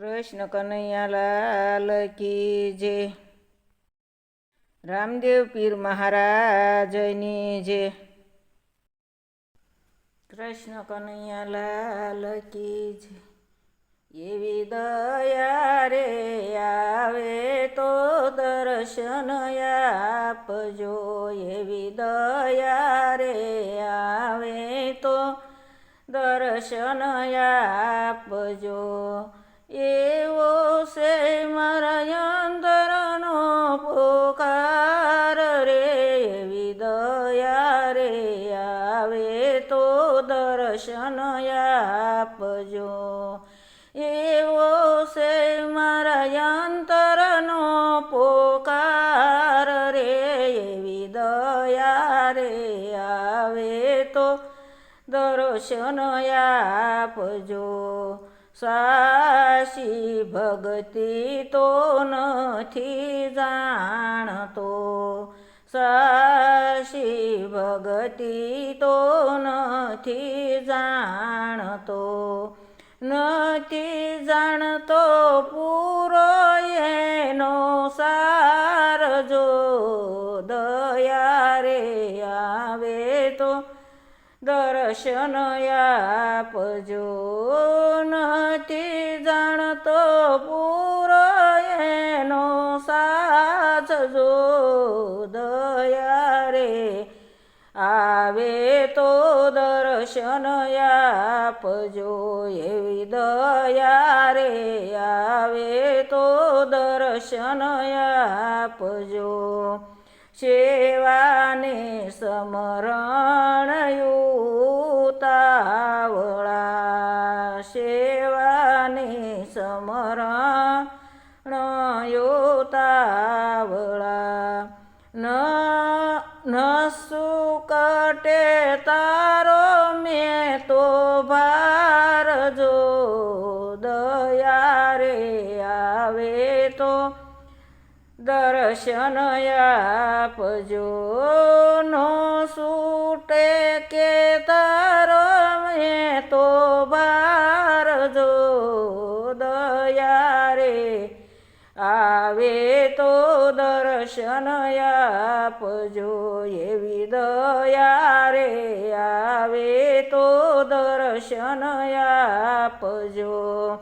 કૃષ્ણ કનૈયાલાલ કી જે. રામદેવ પીર મહારાજની જે. કૃષ્ણ કનૈયાલાલ કી જે. એવી દયા રે આવે તો દર્શન આપજો. એવી દયા રે આવે તો દર્શન આપજો. દર્શન આપજો સાસી ભક્તિ તો નથી જાણતો સાસી ભક્તિ તો નથી જાણતો નથી જાણતો દર્શન આપજો. નથી જાણતો પૂરો એનો સાચજો દયા રે આવે તો દર્શન આપજો. એવી દયા રે આવે તો દર્શન આપજો. સેવાને સમરણ દયા રે આવે તો દર્શન આપજો. નો સૂટે કે તારો મેં તો બાર જો દયા રે આવે તો દર્શન આપજો. એવી દયા દર્શન આપજો.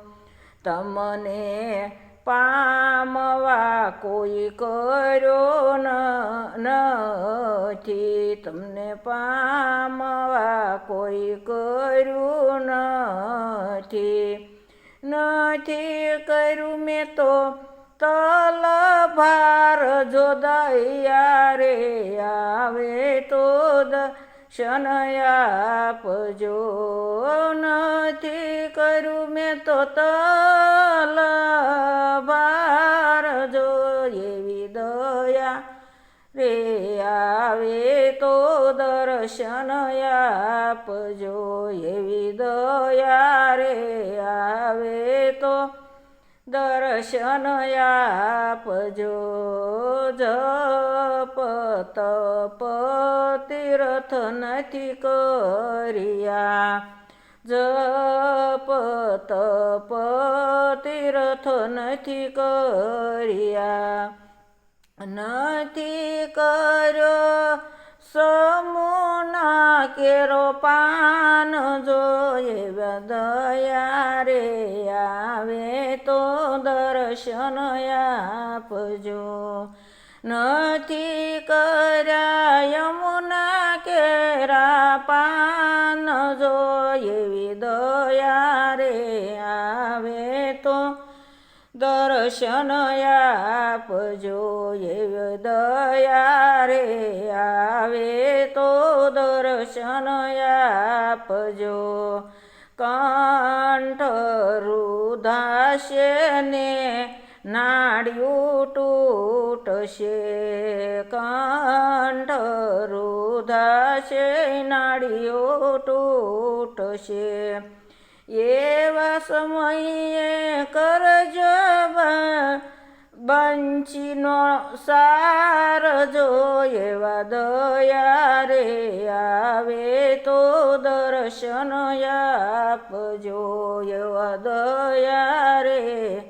તમને પામવા કોઈ કર્યો નથી. તમને પામવા કોઈ કર્યું નથી. નથી કર્યું મેં તો તલ ભાર જો દયા રે આવે તો દર્શન આપજો. નથી કરું મેં તો તલ ભાર જો એવી દયા. રે આવે તો દર્શન આપજો એવી દયા. દર્શન આપજો જપ તપ તીર્થ નથી કર્યા જપ તપ તીર્થ નથી કર્યા નથી કર્યો સમૂના કેરો પાન જોઈએ દયા રે આવે તો દર્શન આપજો. નથી કર્યા યમુના કેરા પાન જો એવી દયા રે આવે તો દર્શન આપજો. એવી દયા રે આવે તો દર્શન આપજો. કંઠ રુધાશે ને નાળિયું તૂટશે. કંઠ રુધાશે નાળિયો તૂટશે. એવા સમયે કરજો બંચીનો સાર જો એવા દયા રે આવે તો દર્શન આપજો એવા દયા રે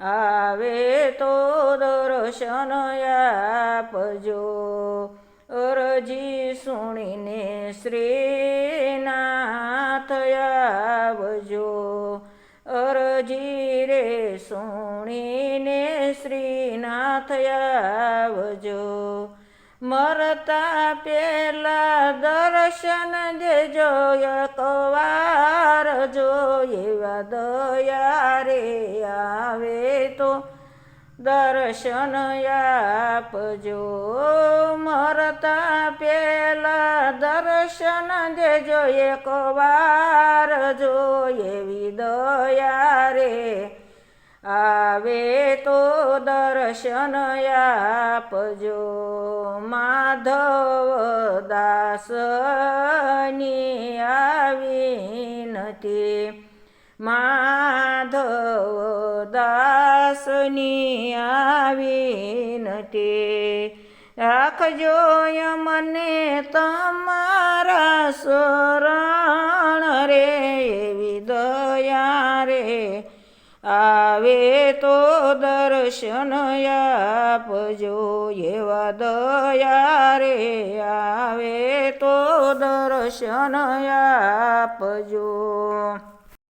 આવે તો દર્શન આપજો. અરજી સુણીને શ્રીનાથ આવજો. અરજી રે સુણીને આવજો. મરતા પેલા દર્શન દેજો એકવાર જો એવા દયા રે આવે તો દર્શન આપજો. મરતા પેલા દર્શન દેજો એકવાર જો એવી દયા રે આવે તો દર્શન આપજો. માધવ દાસની આવી નથી. માધવ દાસની આવી નથી. રાખજો મને તમારા શરણ રે રે આવે તો દર્શન આપજો એવા દયા રે આવે તો દર્શન આપજો.